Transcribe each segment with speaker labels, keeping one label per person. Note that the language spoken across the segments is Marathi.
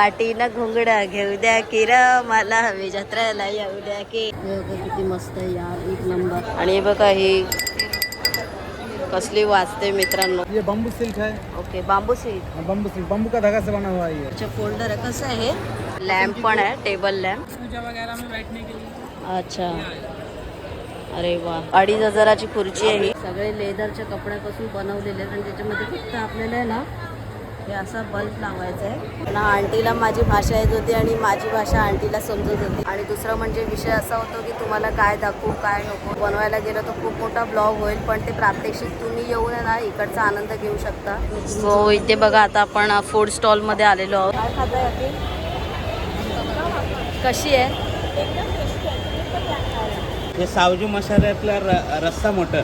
Speaker 1: काठीनं घुंगडा घेऊ द्या की र मला हवी जत्रेला येऊ द्या की. किती मस्त आहे यार एक नंबर. आणि हे बघा ही कसली वाचते मित्रांनो.
Speaker 2: ये बम्बू सिल्क है
Speaker 1: ओके बांबू सिल्क
Speaker 2: हाँ, बम्बू सिल्क बम्बू का धागा से बना हुआ है ये
Speaker 1: फोल्डर आहे कसं आहे हे? लॅम्प पण आहे टेबल लॅम्प
Speaker 2: पूजा वगैरह में बैठने के लिए
Speaker 1: अच्छा. अरे वा. अडीच हजाराची खुर्ची आहे ही. सगळे लेदरच्या कपड्यापासून बनवलेले आहेत आणि त्याच्यामध्ये फक्त आपल्याला आहे ना हे असा बल्ब लावायचा आहे. ना आंटीला माझी भाषा येत होती आणि माझी भाषा आंटीला समजत होती. आणि दुसरं म्हणजे विषय असा होतो की तुम्हाला काय दाखवू काय नको. बनवायला गेलं तर खूप मोठा ब्लॉग होईल पण ते प्रात्यक्षिक तुम्ही येऊन ना इकडचा आनंद घेऊ शकता. सो इथे बघा आता आपण फूड स्टॉलमध्ये आलेलो आहोत. काय खाताय कशी आहे?
Speaker 3: हे सावजी मसाल्यातला र- रस्सा मटर.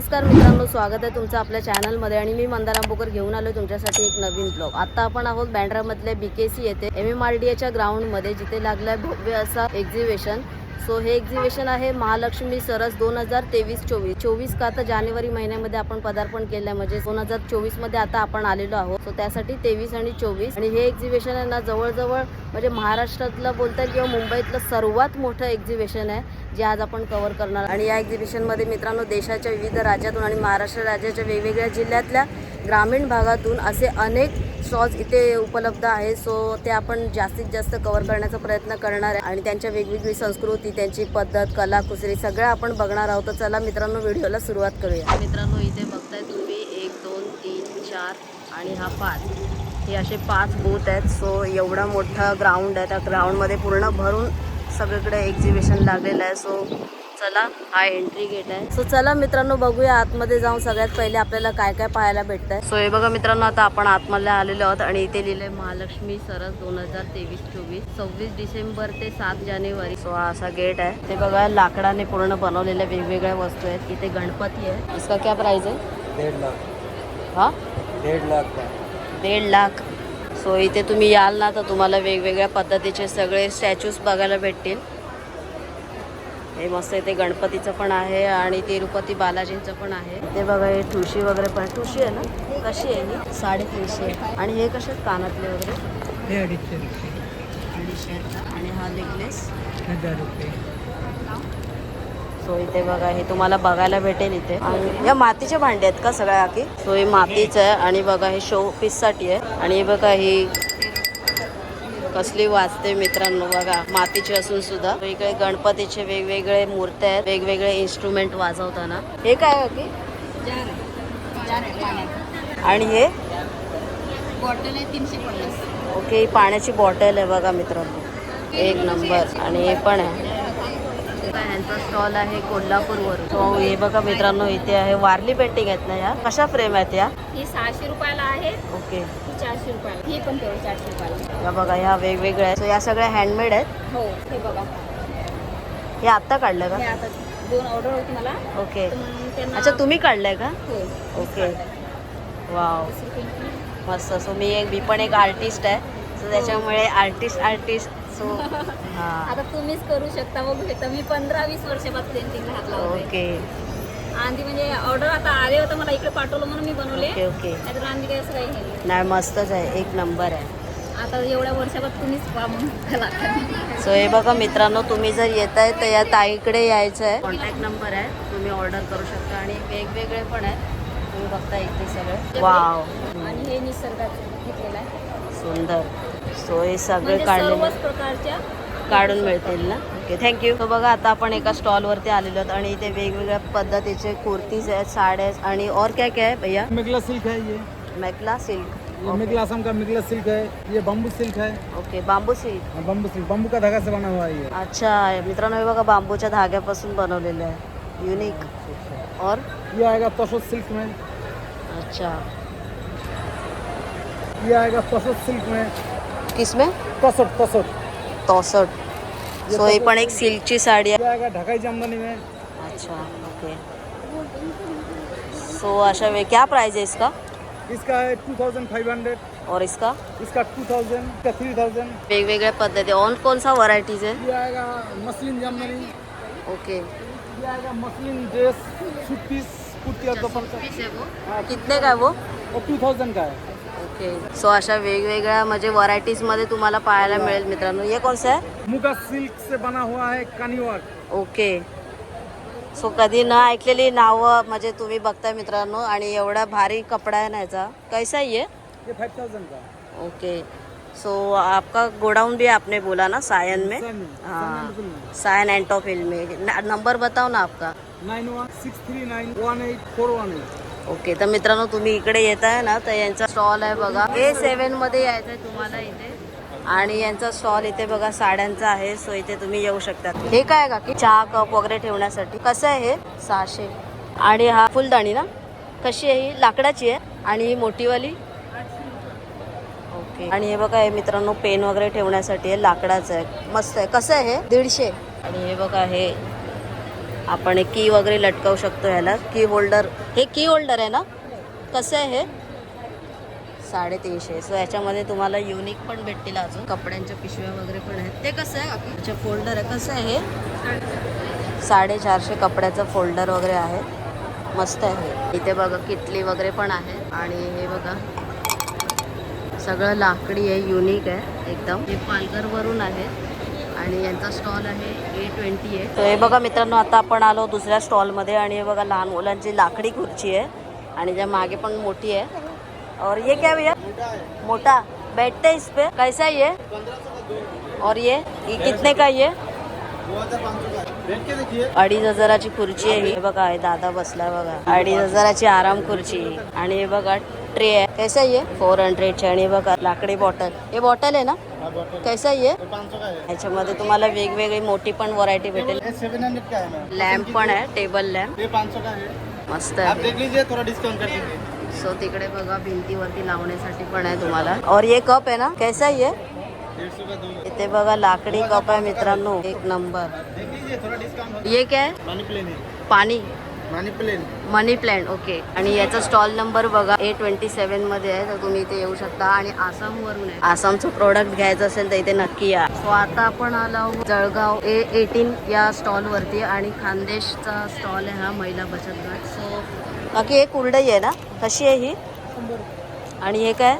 Speaker 1: नमस्कार मित्रांनो स्वागत आहे तुमचं आपल्या चॅनलमध्ये आणि मी मंदार आंबोकर घेऊन आलो तुमच्यासाठी एक नवीन ब्लॉग आता आपण आहोत बँड्रामधल्या बी के सी येथे एम एम आर डी एच्या ग्राउंडमध्ये जिथे लागलाय भव्य असा एक्झिबिशन सो हे एक्झिबिशन आहे महालक्ष्मी सरस दोन हजार तेवीस चोवीस. चोवीस का आता जानेवारी महिन्यामध्ये आपण पदार्पण केलंय म्हणजे दोन हजार चोवीसमध्ये आता आपण आलेलो आहोत. सो त्यासाठी तेवीस आणि चोवीस. आणि हे एक्झिबिशन आहे ना जवळजवळ म्हणजे महाराष्ट्रातलं बोलता किंवा मुंबईतलं सर्वात मोठं एक्झिबिशन आहे जे आज आपण कव्हर करणार आणि या एक्झिबिशनमध्ये मित्रांनो देशाच्या विविध राज्यातून आणि महाराष्ट्र राज्याच्या वेगवेगळ्या जिल्ह्यातल्या ग्रामीण भागातून असे अनेक स्टॉल्स इथे उपलब्ध आहेत सो ते आपण जास्तीत जास्त कवर करण्याचा प्रयत्न करणार आहे. आणि त्यांच्या वेगवेगळी संस्कृती त्यांची पद्धत कला कुसरी सगळं आपण बघणार आहोत. तर चला मित्रांनो व्हिडिओला सुरुवात करूया. मित्रांनो इथे बघताय तुम्ही. एक दोन तीन चार आणि हा पाच. हे असे पाच बूथ आहेत. सो एवढा मोठा ग्राउंड आहे. त्या ग्राउंडमध्ये पूर्ण भरून सगळीकडे एक्झिबिशन लागलेलं आहे. सो चला हा एंट्री गेट आहे. सो चला मित्रांनो बघूया आतमध्ये जाऊन सगळ्यात पहिले आपल्याला काय काय पाहायला भेटतंय. सो हे बघा मित्रांनो आता आपण आतमध्ये आलेलो आहोत आणि इथे लिहिलंय महालक्ष्मी सरस दोन हजार तेवीस चोवीस सव्वीस डिसेंबर ते सात जानेवारी. सो हा असा गेट आहे. ते बघा लाकडाने पूर्ण बनवलेल्या वेगवेगळ्या वस्तू आहेत. इथे गणपती आहे. इसका क्या प्राइस आहे?
Speaker 2: डेढ़ लाख.
Speaker 1: हा?
Speaker 2: डेढ़ लाख
Speaker 1: दीड लाख. सो इथे तुम्ही याल ना तर तुम्हाला वेगवेगळ्या पद्धतीचे सगळे स्टॅच्यूज बघायला भेटतील. हे मस्त इथे गणपतीचं पण आहे आणि तिरुपती बालाजींचं पण आहे. ते बघा हे ठुशी वगैरे पण ठुशी आहे ना? कशी आहे ही? साडेतीनशे. आणि हे कसे कानातले वगैरे?
Speaker 2: हे अडीचशे
Speaker 1: अडीचशे. आणि हा नेकलेस
Speaker 2: हजार रुपये.
Speaker 1: सो इथे बघा हे तुम्हाला बघायला भेटेल इथे. आणि या मातीचे भांडे आहेत का सगळ्या की सो हे मातीचं आहे आणि बघा हे शो पीससाठी आहे. आणि हे बघा ही कसली वाजते मित्रांनो बघा. मातीची असून सुद्धा इकडे गणपतीचे वेगवेगळे मूर्त्या आहेत. वेगवेगळे इन्स्ट्रुमेंट वाजवताना. हे काय की आणि हे?
Speaker 4: बॉटल आहे तीनशे पन्नास
Speaker 1: ओके ही पाण्याची बॉटल आहे बघा मित्रांनो. एक नंबर आणि हे पण आहे. ह्यांचा स्टॉल आहे कोल्हापूरवरून. तो हे बघा मित्रांनो इथे आहे. वारली पेंटिंग आहेत ना या. कशा फ्रेम आहेत या?
Speaker 4: ही सहाशे रुपयाला आहे.
Speaker 1: ओके
Speaker 4: चारशे रुपयाला. ही पण तेवढी चारशे रुपयाला.
Speaker 1: या बघा ह्या वेगवेगळ्या आहेत So या सगळ्या हँडमेड आहेत.
Speaker 4: हो हे बघा.
Speaker 1: हे आत्ता काढलं
Speaker 4: हे
Speaker 1: का
Speaker 4: आता दोन ऑर्डर होती मला.
Speaker 1: ओके.
Speaker 4: तर मग त्यांना
Speaker 1: अच्छा तुम्ही काढलंय का?
Speaker 4: हो
Speaker 1: ओके. वाव.
Speaker 4: रुपयांची.
Speaker 1: मस्त. सो मी एक मी पण एक आर्टिस्ट आहे. सो त्याच्यामुळे आर्टिस्ट आर्टिस्ट सो हां.
Speaker 4: आता तुम्हीच करू शकता. बघू शकता मी पंधरा वीस वर्षापासून पेंटिंगला हात. लावते
Speaker 1: ओके.
Speaker 4: आणि म्हणजे ऑर्डर आता आले होतं मला इकडे पाठवलं म्हणून मी बनवले.
Speaker 1: Okay okay.
Speaker 4: नाहीतर आणखी काही असं काही नाही.
Speaker 1: नाही मस्तच आहे. एक नंबर आहे.
Speaker 4: आता एवढ्या वर्षापासून तुम्हीच पहा म्हणून कलाकार
Speaker 1: सो हे बघा मित्रांनो तुम्ही जर येत आहे तर या ताईकडे यायचं आहे. कॉन्टॅक्ट नंबर आहे. तुम्ही ऑर्डर करू शकता. आणि वेगवेगळे पण आहेत तुम्ही बघता इथे सगळे. वाव
Speaker 4: आणि हे निसर्गाचं घेतलेलं आहे.
Speaker 1: सुंदर. सो हे सगळे
Speaker 4: म्हणजे
Speaker 1: काढलेले
Speaker 4: सर्वच प्रकारच्या
Speaker 1: काढून मिळतील ना? ओके थँक्यू तो बघा आता आपण एका स्टॉलवरती आलेलो आहोत आणि इथे वेगवेगळ्या पद्धतीचे कुर्तीज आहेत साड्या आहेत आणि और क्या क्या है भैया?
Speaker 2: मिगला सिल्क है ये.
Speaker 1: मेकला सिल्क
Speaker 2: ये मिगला असम का मिगला सिल्क है ये बम्बू सिल्क है
Speaker 1: ओके बांबू सिल्क
Speaker 2: हाँ, बम्बू सिल्क बम्बू का धागा से बना हुआ है ये.
Speaker 1: अच्छा मित्रांनो हे बघा बांबूच्या धाग्यापासून बनवलेलं आहे. युनिक और?
Speaker 2: ये आएगा तसोत सिल्क में.
Speaker 1: अच्छा.
Speaker 2: ये आएगा तसोत सिल्क में.
Speaker 1: किसमें?
Speaker 2: तसोट तसोट
Speaker 1: तोसठ सो ही पण एक सिल्कची साडी आहे.
Speaker 2: ये ढकाई जामदानी में.
Speaker 1: अच्छा ओके सो अशा वे क्या प्राइस है इसका?
Speaker 2: इसका है टू थाउज़ेंड फाइव हंड्रेड
Speaker 1: और इसका?
Speaker 2: इसका टू थाउज़ेंड इसका थ्री थाउज़ेंड
Speaker 1: वेगवेगळ्या पद्धती और कौन सा व्हरायटीज है?
Speaker 2: ये आएगा मसलिन जामदानी.
Speaker 1: ओके
Speaker 2: ये आएगा muslin dress suit piece kurti और दोपट्टा हाँ
Speaker 1: कितने का है वो?
Speaker 2: टू थाउज़ेंड का है.
Speaker 1: ओके सो अशा वेगवेगळ्या म्हणजे व्हरायटीजमध्ये तुम्हाला पाहायला मिळेल मित्रांनो. ये कौन सा है
Speaker 2: मुगा सिल्क से बना हुआ है कानीवर्क.
Speaker 1: ओके सो कधी न ऐकलेली नावं म्हणजे तुम्ही बघताय मित्रांनो आणि एवढा भारी कपडा आहे ना याचा. कैसा आहे ये?
Speaker 2: ये फाइव थाउजेंड का. है
Speaker 1: ओके सो आपका गोडाउन भी आपने बोला ना सायन में? हाँ. सायन एंटॉप हिल में. न- नंबर बताओ ना आपका.
Speaker 2: Nine one six three nine one eight four one eight
Speaker 1: okay तर मित्रांनो तुम्ही इकडे येत आहे ना तर यांचा स्टॉल आहे बघा. ए सेवनमध्ये यायचं आहे तुम्हाला इथे. आणि यांचा स्टॉल इथे बघा साड्यांचा आहे सो इथे तुम्ही येऊ शकता. हे काय का की चहा कप वगैरे ठेवण्यासाठी. कसं आहे हे? सहाशे. आणि हा फुलदाणी ना? कशी आहे ही? लाकडाची आहे. आणि ही मोठीवाली? ओके. आणि हे बघा हे मित्रांनो पेन वगैरे ठेवण्यासाठी आहे लाकडाचं आहे. मस्त आहे. कसं आहे हे? दीडशे. आणि हे बघा हे आपण एक की वगैरे लटकवू शकतो ह्याला. की होल्डर हे की होल्डर आहे ना? कसं आहे हे? साडेतीनशे. सो याच्यामध्ये तुम्हाला युनिक पण भेटतील अजून. कपड्यांच्या पिशव्या वगैरे पण आहेत. ते कसं आहे? काकी फोल्डर आहे कसं आहे हे? साडेचारशे कपड्याचं फोल्डर वगैरे आहे. मस्त आहे इथे बघा किटली वगैरे पण आहे. आणि हे बघा सगळं लाकडी आहे युनिक आहे एकदम. हे पालघरवरून आहे. आणि यांचा स्टॉल आहे ए ट्वेंटी आहे. तर हे बघा मित्रांनो आता आपण आलो दुसऱ्या स्टॉलमध्ये आणि हे बघा लहान मुलांची लाकडी खुर्ची आहे आणि ज्या मागे पण मोठी आहे. और ये क्या भैया? मोटा बैठते हैं इस पे. कैसा है ये? और ये? ये कितने का ये? अडीच हजाराची खुर्ची आहे ही. हे बघा दादा बसलाय बघा. अडीच हजाराची आराम खुर्ची आणि हे बघा ट्रे आहे. कैसा आहे फोर हंड्रेडची आणि हे बघा लाकडी बॉटल. हे बॉटल आहे ना? कैसा आहे ह्याच्यामध्ये तुम्हाला वेगवेगळी मोठी पण व्हरायटी भेटेल. लॅम्प पण आहे टेबल लॅम्प
Speaker 3: है
Speaker 1: मस्त
Speaker 3: आप
Speaker 1: आहे.
Speaker 3: देख लीजिए थोड़ा डिस्काउंट कर
Speaker 1: सो तिकडे बघा भिंतीवरती लावण्यासाठी पण आहे तुम्हाला. और ये कप आहे ना? कैसा आहे इथे बघा लाकडी कप आहे मित्रांनो. एक नंबर ये क्या? है
Speaker 3: मनी प्लेन मनी
Speaker 1: ओके आणि याचा स्टॉल नंबर बघा ए ट्वेंटी सेवनमध्ये आहे तर तुम्ही इथे येऊ शकता. आणि आसामवरून आहे. आसामचं प्रोडक्ट घ्यायचं असेल तर इथे नक्की या. सो आता आपण आलो जळगाव ए एटीन या स्टॉल वरती आणि खानदेशचा स्टॉल आहे हा महिला बचत गट. सो बाकी एक कुरडई आहे ना? कशी आहे ही? आणि हे काय?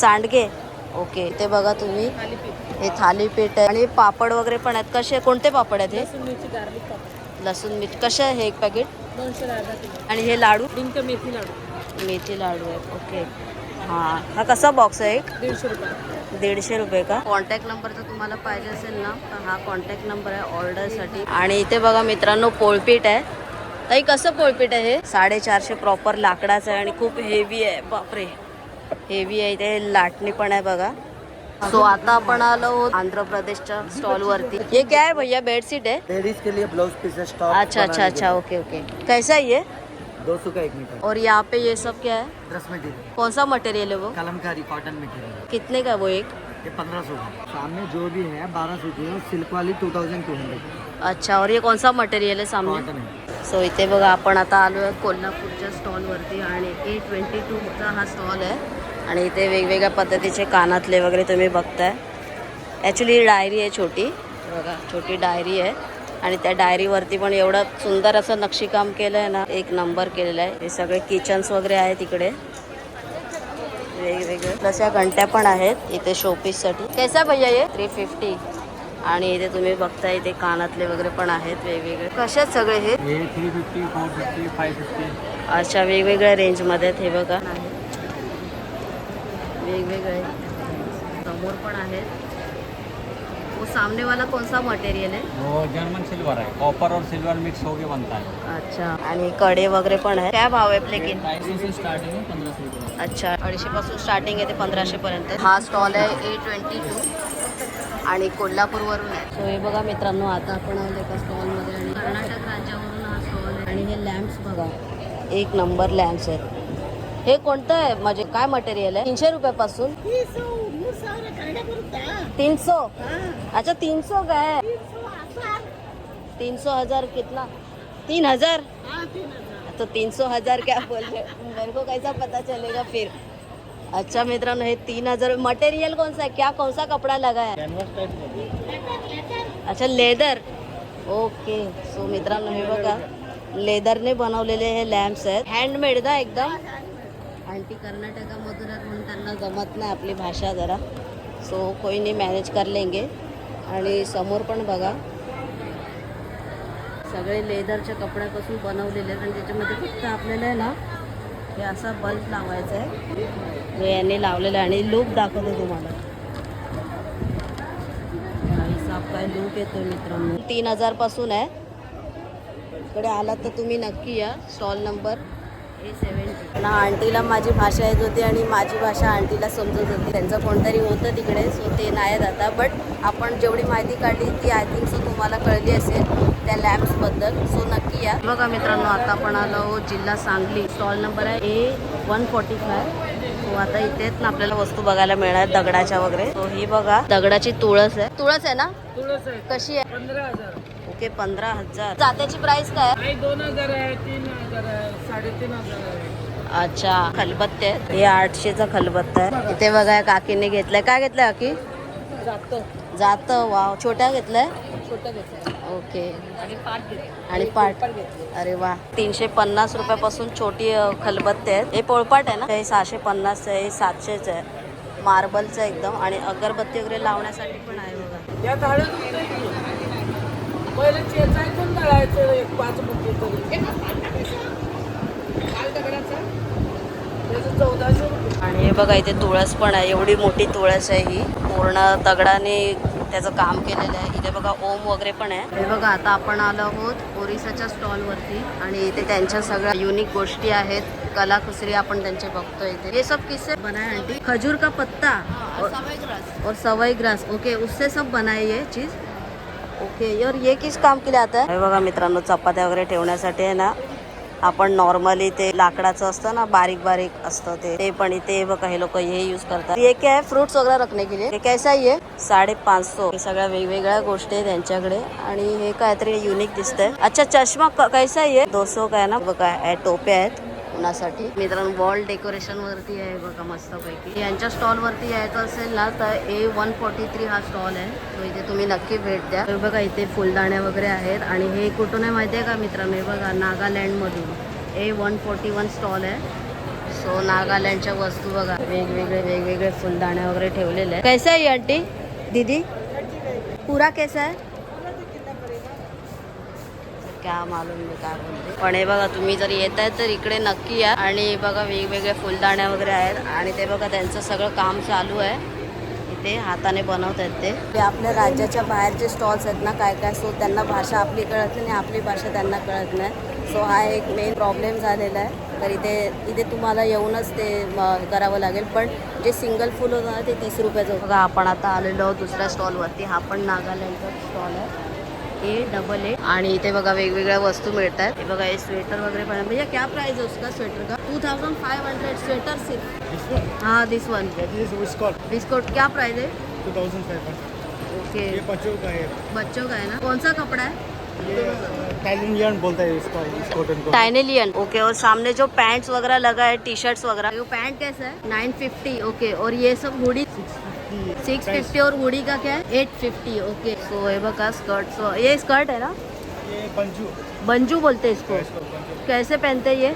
Speaker 1: सांडगे. ओके ते बघा तुम्ही. हे थालीपीठ आहे. आणि पापड वगैरे पण आहेत. कसे? कोणते पापड आहेत हे? लसूण मिरची कसे आहे हे एक पॅकेट आणि हे लाडू?
Speaker 4: डिंक मेथी लाडू.
Speaker 1: मेथी लाडू आहेत ओके हां. हा कसा बॉक्स आहे एक?
Speaker 4: दीडशे रुपये.
Speaker 1: दीडशे रुपये का? कॉन्टॅक्ट नंबर जर तुम्हाला पाहिजे असेल ना तर हा कॉन्टॅक्ट नंबर आहे ऑर्डरसाठी आणि इथे बघा मित्रांनो पोळपीठ आहे. ताई कसं पोळपीठ आहे हे? साडेचारशे प्रॉपर लाकडाचं आहे आणि खूप हेवी आहे. बापरे. हेवी आहे. इथे लाटणी पण आहे बघा. सो आता आपण आलो आंध्र प्रदेशच्या स्टॉल वरती. ये क्या है भैया? बेडशीट है?
Speaker 5: लेडीज के लिए ब्लाउज पीसेस टॉप
Speaker 1: अच्छा अच्छा अच्छा ओके ओके कैसा है ये?
Speaker 5: दो सौ का एक मीटर।
Speaker 1: और यहाँ पे ये सब क्या है?
Speaker 5: ड्रेस मटेरियल
Speaker 1: कौन सा मटेरियल है वो?
Speaker 5: कलमकारी कॉटन मटेरियल
Speaker 1: कितने का वो एक?
Speaker 5: ये पंद्रह सौ का। सामने जो भी है बारह सौ की है सिल्क वाली टू थाउजेंड टू हंड्रेड
Speaker 1: अच्छा और ये कौन सा मटेरियल है सामने? सो इथे बघा आपण आता आलो आहे कोल्हापूरच्या स्टॉलवरती आणि ए ट्वेंटी टूचा हा स्टॉल आहे. आणि इथे वेगवेगळ्या पद्धतीचे कानातले वगैरे तुम्ही बघताय. ॲक्च्युली डायरी आहे छोटी. बघा छोटी डायरी आहे. आणि त्या डायरीवरती पण एवढं सुंदर असं नक्षीकाम केलं आहे ना एक नंबर केलेला आहे. हे सगळे किचन्स वगैरे आहेत तिकडे वेगवेगळे. प्लस या घंट्या पण आहेत इथे शोपीससाठी कैसा भैया ये? थ्री फिफ्टी आणि इथे तुम्ही बघता इथे कानातले वगैरे पण आहेत वेगवेगळे. कशात सगळे हे?
Speaker 2: Three fifty four fifty five fifty
Speaker 1: अशा वेगवेगळ्या रेंजमध्ये आहेत हे बघा. वेगवेगळे समोर पण आहेत. वो सामने वाला कौन सा मटेरियल है
Speaker 2: वो जर्मन सिल्वर है कॉपर और सिल्वर मिक्स होके बनता है.
Speaker 1: अच्छा. आणि कडे वगैरे पण आहे काय भाव आहे प्लेकिन
Speaker 2: स्टार्टिंग है पंद्रह सौ रुपये.
Speaker 1: अच्छा. अडीचशे पासून स्टार्टिंग आहे ते पंधराशे पर्यंत. हा स्टॉल आहे ए ट्वेंटी टू आणि कोल्हापूरवरून आहे. सो हे बघा मित्रांनो आता आपण आलो एका स्टॉलमध्ये आणि कर्नाटक राज्यावरून हा स्टॉल आहे. आणि हे लॅम्प्स बघा. एक नंबर लॅम्प्स आहेत. हे कोणतं आहे? म्हणजे काय मटेरियल आहे? तीनशे रुपयापासून? तीन सौ अच्छा तीन सौ का तीन सौ हज़ार कितना? तीन हज़ार? तो तीन सौ हज़ार क्या बोल रहे मेरे को कैसा पता चलेगा फिर? अच्छा मित्रांनो, हे तीन हज़ार मटेरियल कौन सा है? क्या, कौन सा कपड़ा लगा है? अच्छा लेदर। ओके सो मित्रांनो, हे बघा. लेदरने बनवलेले हे लॅम्प्स आहेत. हँडमेड ना, एकदम? आंटी कर्नाटकामधून म्हणून त्यांना जमत नाही आपली भाषा जरा. सो कोई मॅनेज कर लेंगे. आणि समोर पण बघा. सगळे लेदरच्या कपड्यापासून बनवलेले आहेत. आणि त्याच्यामध्ये फक्त आपल्याला आहे ना हे असा बल्ब लावायचा आहे. हे यांनी लावलेलं आहे. आणि लूप दाखवतो तुम्हाला. साप काय लूक येतोय मित्रांनो. तीन हजारपासून आहे. इकडे आलात तर तुम्ही नक्की या. स्टॉल नंबर ना आंटीला माझी भाषा येत होती आणि माझी भाषा आंटीला समजत होती. त्यांचं कोणतरी होतं तिकडे सो ते नाही आता. बट आपण जेवढी माहिती काढली ती आय थिंक सो तुम्हाला कळली असेल त्या लॅम्प्सबद्दल सो नक्की या. बघा मित्रांनो आता आपण आलो जिल्हा सांगली. स्टॉल नंबर आहे A one forty five so आता इथेच ना आपल्याला वस्तू बघायला मिळणार दगडाच्या वगैरे. सो ही बघा दगडाची तुळस आहे. तुळस आहे ना?
Speaker 2: तुळस आहे.
Speaker 1: कशी आहे?
Speaker 2: पंधरा हजार.
Speaker 1: ओके पंधरा हजार. जात्याची प्राइस काय?
Speaker 2: दोन हजार आहे तीन हजार आहे साडेतीन हजार आहे.
Speaker 1: अच्छा खलबत्ते हे आठशेचा खलबत्ता आहे. इथे बघा काकीने घेतलाय. काय घेतलंय काकी?
Speaker 2: जातं.
Speaker 1: जात वाव. छोट्या घेतलाय? ओके.
Speaker 2: आणि
Speaker 1: पाट अरे वा. तीनशे पन्नास रुपयापासून छोटी खलबत्ते आहेत. हे पोळपाट आहे ना? हे सहाशे पन्नास आहे हे सातशेच आहे. मार्बलचं एकदम. आणि अगरबत्ती वगैरे लावण्यासाठी पण आहे बघा
Speaker 2: या धाड्या दुखतंय की पहिले चेचायचं तळायचं एक पाच तरी. काल दगडाचा त्याचं चौदाशे रुपये.
Speaker 1: आणि हे बघा इथे तुळस पण आहे. एवढी मोठी तुळस आहे ही. पूर्ण दगडाने त्याचं काम केलेलं आहे. इथे बघा ओम वगैरे पण आहे. हे बघा आता आपण आलो आहोत ओरिसाच्या स्टॉलवरती आणि इथे त्यांच्या सगळ्या युनिक गोष्टी आहेत. कलाकुसरी आपण त्यांचे बघतोय इथे. ये सब किससे बनाए आंटी. खजूर का पत्ता? और, और सवाई ग्रास. ओके उससे सब बनाए ये चीज. ओके और ये किस काम के लिए आता? है हे बघा मित्रांनो चपात्या वगैरे ठेवण्यासाठी आहे ना आपण नॉर्मली ते लाकडाचं असतं ना बारीक बारीक असतं ते. ते पण इथे बघा हे लोक हे यूज करतात. ये क्या है फ्रुट्स वगैरे रखने के लिए हे कैसा आहे? ये साडे पाचशो हे सगळ्या वेगवेगळ्या गोष्टी आहे त्यांच्याकडे आणि हे काहीतरी युनिक दिसतंय. अच्छा चष्मा कैसा आहे? ये दोसो काय ना? बघा हे टोप्या आहेत. कुणासाठी. मित्रांनो वॉल डेकोरेशन वरती आहे बघा मस्तपैकी. यांच्या स्टॉल वरती यायचं असेल ना तर ए वन फोर्टी थ्री हा स्टॉल आहे. तो इथे तुम्ही नक्की भेट द्या. हे बघा इथे फुलदाण्या वगैरे आहेत. आणि हे कुठून आहे माहिती आहे का मित्रांनो? हे बघा नागालँडमधून. A one forty one stall आहे. सो नागालँडच्या वस्तू बघा. वेगवेगळे वेगवेगळे फुलदाण्या वगैरे ठेवलेले आहे कैसा आहे आंटी? दीदी? पुरा कैसा आहे क्या मालूम मी काय बोलते. पण हे बघा तुम्ही जर येत आहे तर इकडे नक्की या. आणि बघा वेगवेगळे फुलदाण्या वगैरे आहेत. आणि ते बघा त्यांचं सगळं काम चालू आहे. इथे हाताने बनवत आहेत ते. ते आपल्या राज्याच्या बाहेरचे स्टॉल्स आहेत ना काय काय सो त्यांना भाषा आपली कळत नाही आणि आपली भाषा त्यांना कळत नाही. सो हा एक मेन प्रॉब्लेम झालेला आहे. तर इथे इथे तुम्हाला येऊनच ते करावं लागेल. पण जे सिंगल फुल होतं ना ते तीस रुपयाचं होतं. बघा आपण आता आलेलो आहोत दुसऱ्या स्टॉलवरती हा पण नागालँडचा स्टॉल आहे. A double A. आणि इथे बघा वेगवेगळ्या वस्तू मिळतात. हे बघा हे स्वेटर वगैरे पण. भैया क्या प्राइस है उसका स्वेटर का? Two thousand five hundred sweater सिर्फ. हाँ दिस वन बिस्कुट क्या प्राइस है ओके
Speaker 2: बच्चों का है.
Speaker 1: बच्चों का है ना? कौन सा कपड़ा है?
Speaker 2: बोलता है इसको
Speaker 1: टाइनेलियन ओके और सामने जो पैंट्स वगैरह लगा है टी शर्ट्स वगैरह वो पैंट कैसा है? नाइन फिफ्टी ओके और ये सब हुडी सिक्स फिफ्टी और हुडी का क्या है? Eight fifty okay. सो ये बघा स्कर्ट सो ये स्कर्ट है ना?
Speaker 2: ये पंजू.
Speaker 1: बंजू बोलते हैं इसको. कैसे पहनते हैं ये?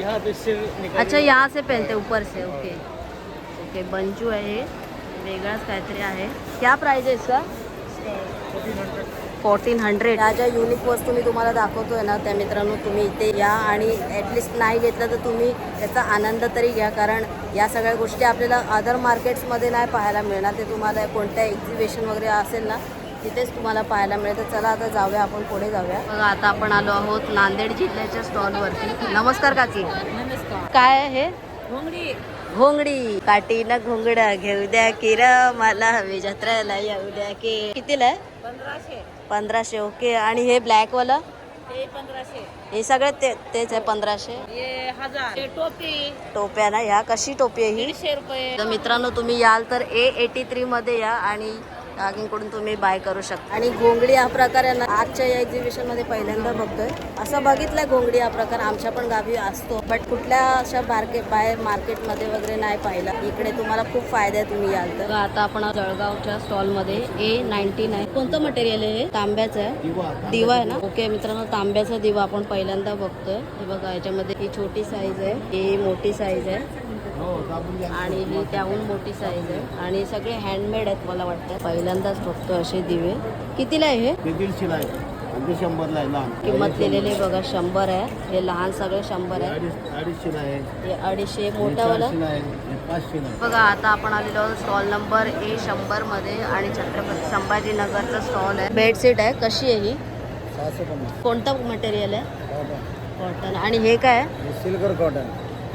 Speaker 2: यहाँ पे सिर
Speaker 1: अच्छा यहाँ से पहनते हैं, ऊपर से ओके. ओके बंजू है ये. वेगळाच काहीतरी आहे क्या प्राइस आहे इसका? फोर्टीन हंड्रेड ह्या ज्या युनिक वस्तू मी तुम्हाला दाखवतोय ना त्या मित्रांनो तुम्ही इथे या आणि ॲटलिस्ट नाही घेतलं तर तुम्ही त्याचा आनंद तरी घ्या कारण या सगळ्या गोष्टी आपल्याला अदर मार्केट्समध्ये नाही पाहायला मिळणार. ते तुम्हाला कोणत्या एक्झिबिशन वगैरे असेल ना तिथेच तुम्हाला पाहायला मिळेल. तर चला आता जाऊया आपण पुढे जाऊया. बघा आता आपण आलो आहोत नांदेड जिल्ह्याच्या स्टॉलवरती नमस्कार काकी.
Speaker 4: नमस्कार.
Speaker 1: काय आहे? हे
Speaker 4: घोंगडी.
Speaker 1: घोंगडी. काठीनं घोंगडा. घेऊ द्या की र मला हवी जत्रेला येऊ द्या की कितीला आहे?
Speaker 4: पंधराशे.
Speaker 1: पंधराशे ओके. आणि हे ब्लॅक वाला
Speaker 4: ते पंधराशे.
Speaker 1: हे सगळे ते तेच आहे पंधराशे.
Speaker 4: हे हजार. हे टोपी.
Speaker 1: टोप्या ना ह्या कशी टोपी आहे ही?
Speaker 4: दीडशे रुपये.
Speaker 1: तर मित्रांनो तुम्ही याल तर ए एटी थ्री मध्ये या आणि काकींकडून तुम्ही बाय करू शकता. आणि घोंगडी हा प्रकार आहे ना आजच्या या एक्झिबिशनमध्ये पहिल्यांदा बघतोय. असं बघितलंय घोंगडी हा प्रकार आमच्या पण गावी असतो. बट कुठल्या अशा मार्केट बाहेर मार्केटमध्ये वगैरे नाही पाहिला. इकडे तुम्हाला खूप फायदा आहे तुम्ही याल तर. आता आपण जळगावच्या स्टॉलमध्ये ए नाईन्टी नाईन कोणतं मटेरियल आहे? हे? तांब्याचं आहे. दिवा आहे ना? ओके मित्रांनो तांब्याचा दिवा आपण पहिल्यांदा बघतोय. हे बघा याच्यामध्ये ही छोटी साईज आहे. ही मोठी साईज आहे. आणि ही त्याहून मोठी साईज आहे. आणि सगळे हँडमेड आहेत मला वाटतं. पहिल्यांदाच बघतो असे दिवे. कितीला आहे हे?
Speaker 3: दीडशेला आहे. आणि ते शंभरला आहे लहान.
Speaker 1: किंमत लिहिलेली बघा शंभर आहे. हे लहान सगळे शंभर आहे
Speaker 3: अडीचशेला आहे.
Speaker 1: हे अडीचशे
Speaker 3: हे आहे. हे पाचशेला आहे.
Speaker 1: बघा आता आपण आलेलो आहोत स्टॉल नंबर ए शंभरमध्ये आणि छत्रपती संभाजीनगरचा स्टॉल आहे. बेडशीट आहे. कशी आहे ही? कोणतं मटेरियल आहे? कॉटन आणि हे काय आहे?
Speaker 5: सिल्कर कॉटन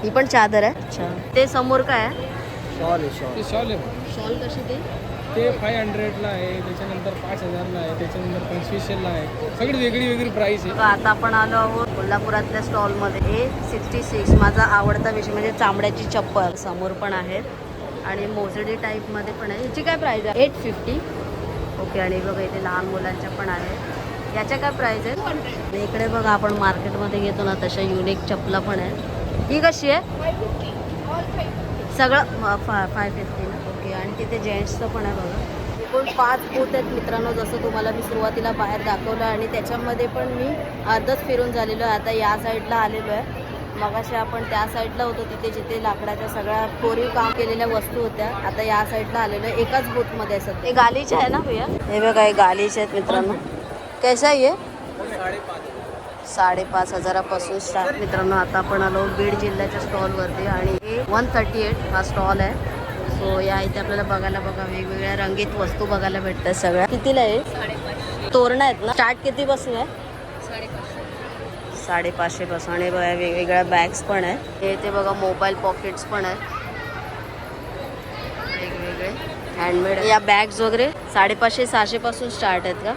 Speaker 1: ही पण चादर आहे. अच्छा. ते समोर काय आहे?
Speaker 5: शॉल आहे शॉल.
Speaker 6: ते शॉल आहे
Speaker 1: शॉल कशी ते?
Speaker 6: ते फाय हंड्रेडला आहे त्याच्यानंतर पाच हजारला आहे त्याच्यानंतर पंचवीसशेला आहे. सगळी वेगळी वेगळी प्राईस आहे.
Speaker 1: आता आपण आलो आहोत कोल्हापुरातल्या स्टॉलमध्ये ए सिक्स्टी सिक्स माझा आवडता विषय म्हणजे चामड्याची चप्पल. समोर पण आहेत. आणि मोजडी टाईपमध्ये पण आहे. याची काय प्राईस आहे? एट फिफ्टी ओके आणि बघा इथे लहान मुलांच्या पण आहेत. याच्या काय प्राईस आहे? इकडे बघा आपण मार्केटमध्ये घेतो ना तशा युनिक चपला पण आहे ही कशी आहे? सगळं फाय फिफ्टी ना? ओके आणि तिथे जेंट्सचं पण आहे बघा. एकूण पाच बूथ आहेत मित्रांनो जसं तुम्हाला मी सुरुवातीला बाहेर दाखवलं आणि त्याच्यामध्ये पण मी अर्धच फिरून झालेलो आहे. आता या साईडला आलेलो आहे. मगाशी आपण त्या साईडला होतो तिथे जिथे लाकडाच्या सगळ्या कोरीव काम केलेल्या वस्तू होत्या आता या साईडला आलेलो आहे. एकाच बूथमध्ये असत हे गालीचे आहे ना भैया? हे बघा हे गालीचे आहेत मित्रांनो. कैसा आहे हे? साडेपाच हजारापासून स्टार्ट मित्रांनो आता आपण आलो बीड जिल्ह्याच्या स्टॉलवरती आणि वन थर्टी एट हा स्टॉल आहे. सो या इथे आपल्याला बघायला बघा वेगवेगळ्या रंगीत वस्तू बघायला भेटतात सगळ्या. कितीला आहे? तोरणं आहेत ना? स्टार्ट कितीपासून आहे? साडेपाचशे पासून आणि बघा वेगवेगळ्या बॅग्स पण आहेत. हे इथे बघा मोबाईल पॉकेट्स पण आहेत. वेगवेगळे. हँडमेड या बॅग्स वगैरे साडेपाचशे सहाशे पासून स्टार्ट आहेत का?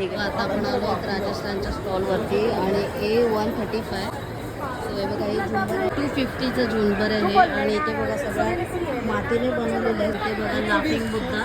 Speaker 1: ठीक आहे. आता आपण आलो आहोत राजस्थानच्या स्टॉलवरती आणि ए वन थर्टी फाय हे बघा हे झुंबर टू फिफ्टीचं झुंबर आहे. आणि इथे बघा सगळं मातीने बनवलेलं आहे ते बघा लाफिंग बुद्धा.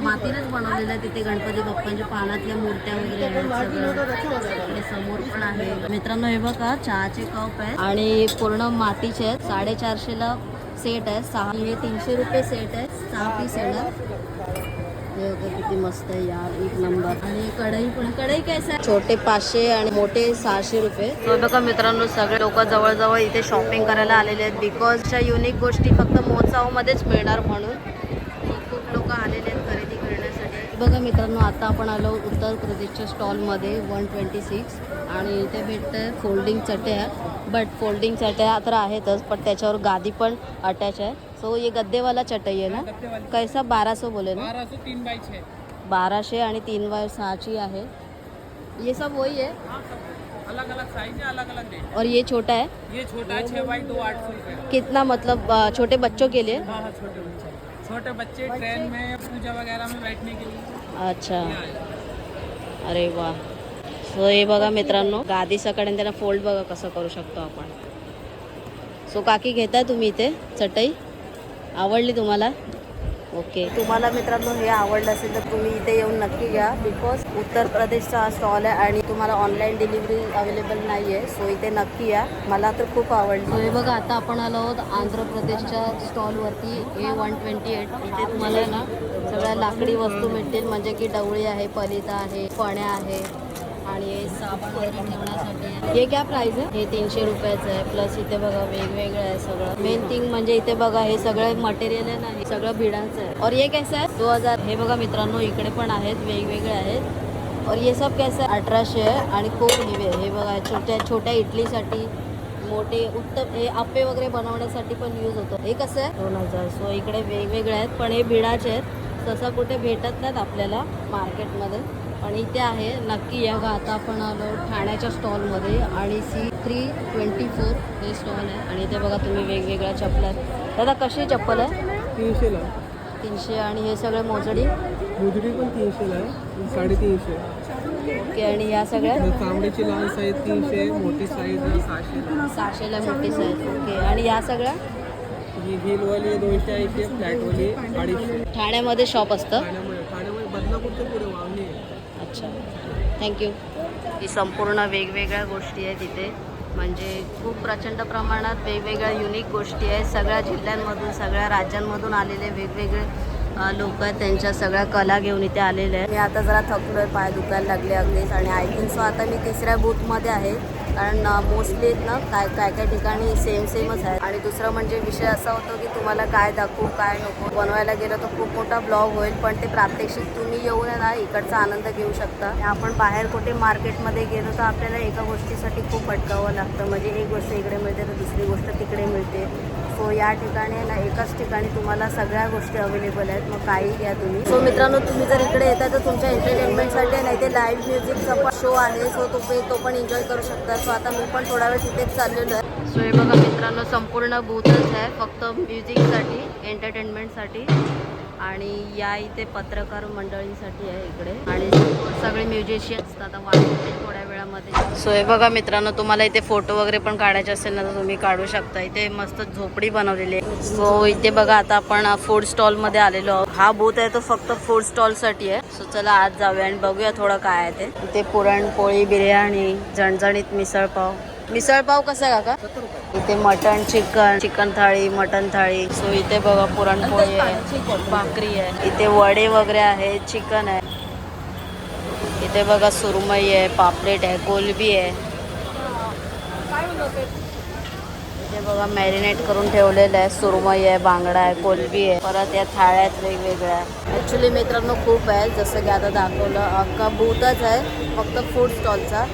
Speaker 1: मातीनेच बनवलेलं आहे तिथे गणपती बाप्पांच्या पानातल्या मूर्त्या वगैरे आहेत समोर पण आहे. मित्रांनो हे बघा चहाचे कप आहेत आणि पूर्ण मातीचे आहेत. साडेचारशेला सेट आहे. सहा हे तीनशे रुपये सेट आहे. सहा पीस येणार हे वगैरे किती मस्त आहे यार एक नंबर आणि कढई पण कढई कैसा आहे? छोटे पाचशे आणि मोठे सहाशे रुपये. हे बघा मित्रांनो सगळे लोक जवळजवळ इथे शॉपिंग करायला आलेले आहेत बिकॉज युनिक गोष्टी फक्त महोत्सवामध्येच मिळणार म्हणून. खूप लोक आलेले आहेत. बघा मित्रांनो आता आपण आलो उत्तर प्रदेशच्या स्टॉलमध्ये वन ट्वेंटी सिक्स आणि इथे भेटतं फोल्डिंग चट्या. बट फोल्डिंग चट्या तर आहेतच पण त्याच्यावर गादी पण अटॅच आहे. सो ये गद्देवाला चटई आहे ना? कैसा? बारा सौ बोले ना? बाराशे आणि तीन बाय सहाची आहे. ये सब वही है?
Speaker 6: अलग अलग साइज है अलग अलग रेट
Speaker 1: और ये छोटा है?
Speaker 6: ये छोटा है छः बाई दो आठ सौ
Speaker 1: कितना मतलब छोटे बच्चों के लिए?
Speaker 6: हाँ हाँ छोटे बच्चे. छोटे बच्चे ट्रेन में पूजा वगैरह में बैठने के लिए.
Speaker 1: अच्छा. अरे वा. सो हे बघा मित्रांनो गादी सकाळी आणि त्यांना फोल्ड बघा कसं करू शकतो आपण. सो काकी घेताय तुम्ही इथे चटई? आवडली तुम्हाला? ओके. तुम्हाला मित्रांनो हे आवडलं असेल तर तुम्ही इथे येऊन नक्की घ्या बिकॉज उत्तर प्रदेशचा हा स्टॉल आहे आणि तुम्हाला ऑनलाईन डिलिव्हरी अवेलेबल नाही आहे सो इथे नक्की या. मला तर खूप आवडलं. हे बघा आता आपण आलो आहोत आंध्र प्रदेशच्या स्टॉलवरती ए वन ट्वेंटी एट इथे तुम्हाला ना सगळ्या लाकडी वस्तू मिळतील म्हणजे की डवळी आहे पलिता आहे फण्या आहे आणि साबण वगैरे ठेवण्यासाठी हे काय प्राइस आहे? हे तीनशे रुपयाचं आहे. प्लस इथे बघा वेगवेगळं आहे सगळं. मेन थिंग म्हणजे इथे बघा हे सगळं मटेरियल आहे ना हे सगळं भिडांचं आहे. और हे कसं आहे? दो हजार. हे बघा मित्रांनो इकडे पण आहेत वेगवेगळे आहेत. और ये सब कसं आहे? अठराशे आहे आणि खूप हिवे हे बघा छोट्या छोट्या इडलीसाठी मोठे उत्तम हे आप्पे वगैरे बनवण्यासाठी पण यूज होतो. हे कसं आहे? दोन हजार. सो इकडे वेगवेगळे आहेत पण हे भिडाचे आहेत. तसं कुठे भेटत नाहीत आपल्याला मार्केटमध्ये पण इथे आहे नक्की या बघा आता आपण आलो ठाण्याच्या स्टॉलमध्ये आणि सी थ्री ट्वेंटी फोर हे स्टॉल आहे. आणि इथे बघा तुम्ही वेगवेगळ्या चप्पल आहेत. दादा कशी चप्पल आहे?
Speaker 6: तीनशेला.
Speaker 1: तीनशे आणि हे सगळे मोजडी?
Speaker 6: मुजरी पण तीनशेला आहे. साडेतीनशे.
Speaker 1: ओके आणि ह्या सगळ्या?
Speaker 6: तांबडीची लहान साईज तीनशे मोठी साईज सहाशे.
Speaker 1: सहाशेला मोठी साईज ओके. आणि ह्या सगळ्या?
Speaker 6: ही हिलवाली दोनशे ऐंशी फ्लॅटवाली अडीचशे.
Speaker 1: ठाण्यामध्ये शॉप असतं?
Speaker 6: ठाण्यामध्ये
Speaker 5: स्टॉलच्या पुढे वावणी
Speaker 1: अच्छा. थँक्यू ही संपूर्ण वेगवेगळ्या गोष्टी आहेत इथे. म्हणजे खूप प्रचंड प्रमाणात वेगवेगळ्या युनिक गोष्टी आहेत. सगळ्या जिल्ह्यांमधून सगळ्या राज्यांमधून आलेले वेगवेगळे लोक आहेत. त्यांच्या सगळ्या कला घेऊन इथे आलेले आहेत. मी आता जरा थकलो आहे पाय दुखायला लागले अगदीच. आणि आय थिंक सो आता मी तिसऱ्या बूथमध्ये आहे. कारण मोस्टली ना काय काय काय ठिकाणी सेम सेमच आहे आणि दुसरं म्हणजे विषय असा होतो की तुम्हाला काय दाखवू काय नको. बनवायला गेलं तर खूप मोठा ब्लॉग होईल पण ते प्रात्यक्षिक तुम्ही येऊन आहे ना इकडचा आनंद घेऊ शकता. आपण बाहेर कुठे मार्केटमध्ये गेलो तर आपल्याला एका गोष्टीसाठी खूप भटकावं लागतं. म्हणजे एक गोष्ट इकडे मिळते तर दुसरी गोष्ट तिकडे मिळते. सो या ठिकाणी ना एकाच ठिकाणी तुम्हाला सगळ्या गोष्टी अवेलेबल आहेत. मग काही घ्या तुम्ही. सो मित्रांनो तुम्ही जर इकडे येता तर तुमच्या एंटरटेनमेंटसाठी नाही ते लाईव्ह म्युझिकचा पण शो आहे. सो तुम्ही तो पण एन्जॉय करू शकता. सो आता मी पण थोडा वेळ तिथेच चाललेलो आहे. सो हे बघा मित्रांनो संपूर्ण बूथच आहे. फक्त म्युझिकसाठी एंटरटेनमेंटसाठी आणि या इथे पत्रकार मंडळींसाठी आहे इकडे. आणि सगळे म्युझिशियन्स आता वाजवते थोड्या वेळामध्ये. सो हे बघा मित्रांनो तुम्हाला इथे फोटो वगैरे पण काढायचे असेल ना तर तुम्ही काढू शकता. इथे मस्त झोपडी बनवलेली आहे. सो इथे बघा आता आपण फूड स्टॉलमध्ये आलेलो आहोत. हा बूथ आहे तो फक्त फूड स्टॉलसाठी आहे. सो चला आज जाऊया आणि बघूया थोडं काय आहे ते. इथे पुरणपोळी बिर्याणी झणझणीत मिसळपाव मिसळपाव कसा आहे काका? इथे mutton chicken chicken thali mutton thali. So इथे बघा पुरणपोळी आहे भाकरी आहे. इथे वडे वगैरे आहे चिकन आहे. इथे बघा सुरमई आहे पापलेट आहे कोलबी आहे. इथे बघा मॅरिनेट करून ठेवलेलं आहे सुरमई आहे बांगडा आहे कोलबी आहे. परत या थाळ्यात वेगवेगळ्या ॲक्च्युली मित्रांनो खूप आहे. जसं की आता दाखवलं अख्खा बूथच आहे फक्त फूड स्टॉलचा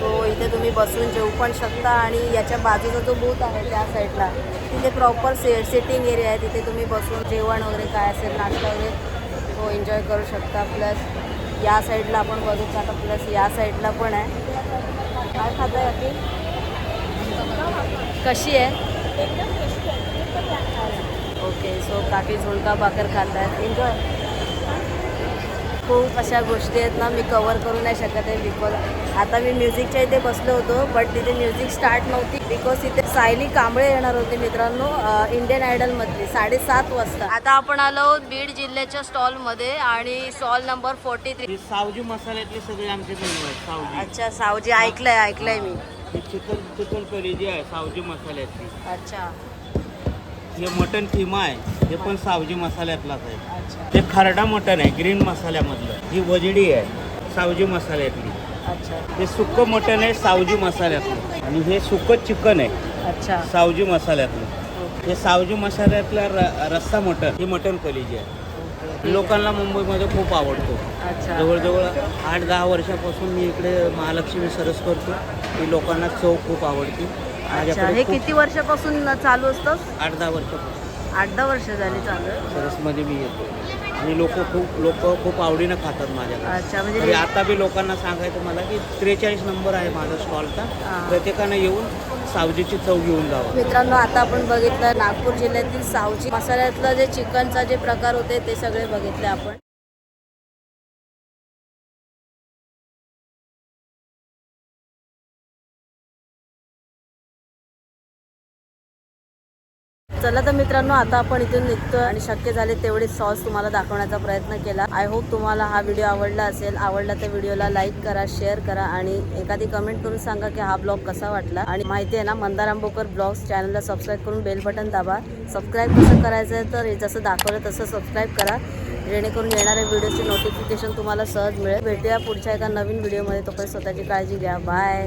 Speaker 1: सो इथे तुम्ही बसून जेवू पण शकता आणि याच्या बाजूचा जो बूथ आहे त्या साईडला तिथे प्रॉपर से सिटिंग एरिया आहे. तिथे तुम्ही बसून जेवण वगैरे काय असेल नाश्ता वगैरे तो एन्जॉय करू शकता. प्लस या साईडला आपण बघितलं आता प्लस या साईडला पण आहे. काय खाता आहे कशी आहे? ओके सो काकी झुणका भाकर खात आहेत एन्जॉय खूप अशा गोष्टी आहेत ना मी कवर करू नाही शकत आहे बिकॉज आता मी म्युझिकच्या इथे बसलो होतो बट तिथे म्युझिक स्टार्ट नव्हती बिकॉज तिथे सायली कांबळे येणार होती मित्रांनो इंडियन आयडलमधली साडेसात वाजता. आता आपण आलो बीड जिल्ह्याच्या स्टॉलमध्ये आणि stall number forty three
Speaker 3: Saoji मसाल्यातली सगळी आमचे सावजी.
Speaker 1: अच्छा सावजी ऐकलंय ऐकलंय मी.
Speaker 3: चिकन चिकन करी जी आहे सावजी मसाल्यातली
Speaker 1: अच्छा.
Speaker 3: हे मटन किमा आहे हे पण सावजी मसाल्यातलाच आहे. हे खरडा मटन आहे ग्रीन मसाल्यामधलं. ही वजडी आहे सावजी मसाल्यातली.
Speaker 1: अच्छा.
Speaker 3: हे सुक्क मटन आहे सावजी मसाल्यातलं. आणि हे सुक्क चिकन आहे
Speaker 1: अच्छा.
Speaker 3: सावजी मसाल्यातलं. हे सावजी मसाल्यातला रस्सा मटन ही मटन कलेजी आहे. लोकांना मुंबईमध्ये खूप आवडतो. जवळजवळ आठ दहा वर्षापासून मी इकडे महालक्ष्मी सरस करतो. ही लोकांना चव खूप आवडते.
Speaker 1: अच्छा हे
Speaker 3: खूप-
Speaker 1: किती वर्षापासून चालू असतं?
Speaker 3: आठ दहा वर्षापासून.
Speaker 1: आठ दहा वर्ष झाली चालू आहे.
Speaker 3: सरसमध्ये मी येतो. आणि लोक खूप लोक खूप आवडीनं खातात माझ्याकडे.
Speaker 1: अच्छा
Speaker 3: तरी
Speaker 1: म्हणजे
Speaker 3: आता बी लोकांना सांगायचं मला की त्रेचाळीस नंबर आहे माझा स्टॉलचा.
Speaker 1: हा.
Speaker 3: प्रत्येकानं येऊन सावजीची चव घेऊन जावं.
Speaker 1: मित्रांनो आता आपण बघितलं नागपूर जिल्ह्यातील सावजी मसाल्यातलं जे चिकनचा जे प्रकार होते ते सगळे बघितले आपण. चला तर मित्रांनो आता आपण इथून निघतो आणि शक्य झाले तेवढे सॉस तुम्हाला दाखवण्याचा प्रयत्न केला. आय होप तुम्हाला हा व्हिडिओ आवडला असेल. आवडला तर व्हिडिओला लाईक करा शेअर करा आणि एखादी कमेंट करून सांगा की हा ब्लॉग कसा वाटला. आणि माहिती आहे ना मंदार आंबोकर ब्लॉग्स चॅनलला सबस्क्राईब करून बेल बटन दाबा. सबस्क्राईब कसं करायचं आहे तर जसं दाखवलं तसं सबस्क्राईब करा. जेणेकरून येणाऱ्या व्हिडिओची नोटिफिकेशन तुम्हाला सहज मिळेल. भेटूया पुढच्या एका नवीन व्हिडिओमध्ये तोपर्यंत स्वतःची काळजी घ्या. बाय